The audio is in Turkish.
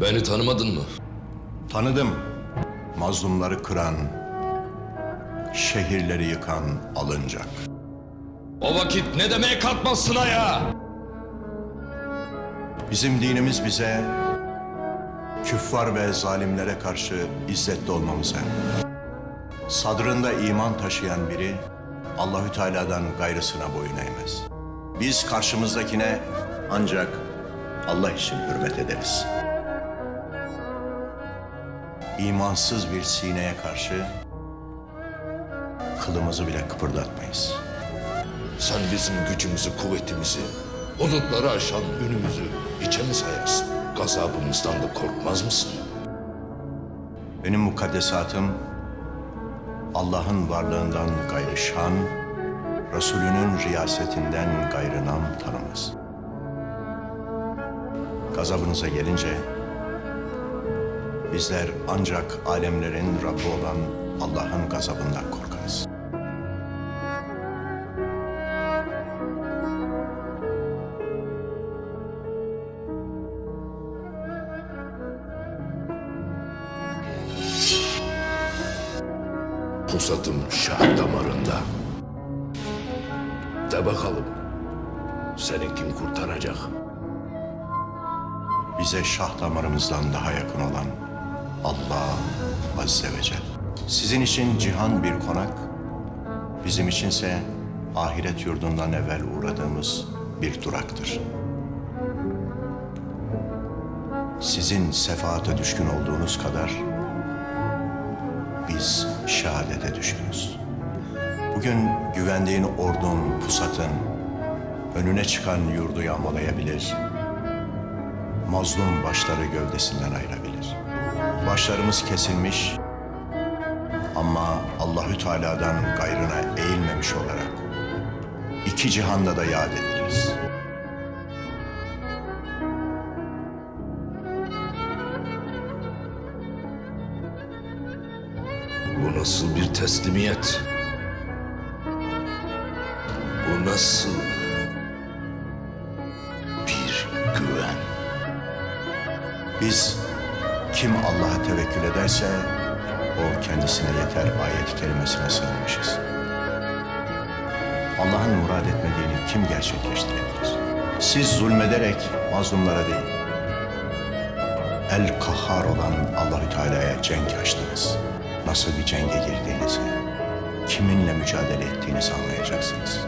Beni tanımadın mı? Tanıdım. Mazlumları kıran, şehirleri yıkan alınacak. O vakit ne demeye kalkmazsın ya? Bizim dinimiz bize küffar ve zalimlere karşı izzetli emreder. Sadrında iman taşıyan biri Allahü Teala'dan gayrısına boyun eğmez. Biz karşımızdakine ancak Allah için hürmet ederiz. İmansız bir sineye karşı kılımızı bile kıpırdatmayız. Sen bizim gücümüzü, kuvvetimizi, bulutları aşan ünümüzü hiçe mi sayarsın? Gazabımızdan da korkmaz mısın? Benim mukaddesatım Allah'ın varlığından gayrı şan, Resulünün riyasetinden gayrı nam tanımaz. Gazabınıza gelince bizler ancak alemlerin Rabbi olan Allah'ın gazabından korkarız. Pusatım şah damarında. De bakalım. Seni kim kurtaracak? Bize şah damarımızdan daha yakın olan Allah Azze ve Celle. Sizin için cihan bir konak, bizim içinse ahiret yurdundan evvel uğradığımız bir duraktır. Sizin sefaate düşkün olduğunuz kadar biz şehadete düşkünüz. Bugün güvendiğin ordun, pusatın önüne çıkan yurdu yağmalayabilir, mazlum başları gövdesinden ayırabilir. Başlarımız kesilmiş ama Allahü Teala'dan gayrına eğilmemiş olarak iki cihanda da yad ediliriz. Bu nasıl bir teslimiyet? Bu nasıl bir güven? Biz kim Allah'a tevekkül ederse o kendisine yeter ayet kelimesine sığınmışız. Allah'ın murad etmediğini kim gerçekleştirebilir? Siz zulmederek mazlumlara değil, El Kahhar olan Allahü Teala'ya cenk açtınız. Nasıl bir cenge girdiğinizi, kiminle mücadele ettiğinizi anlayacaksınız.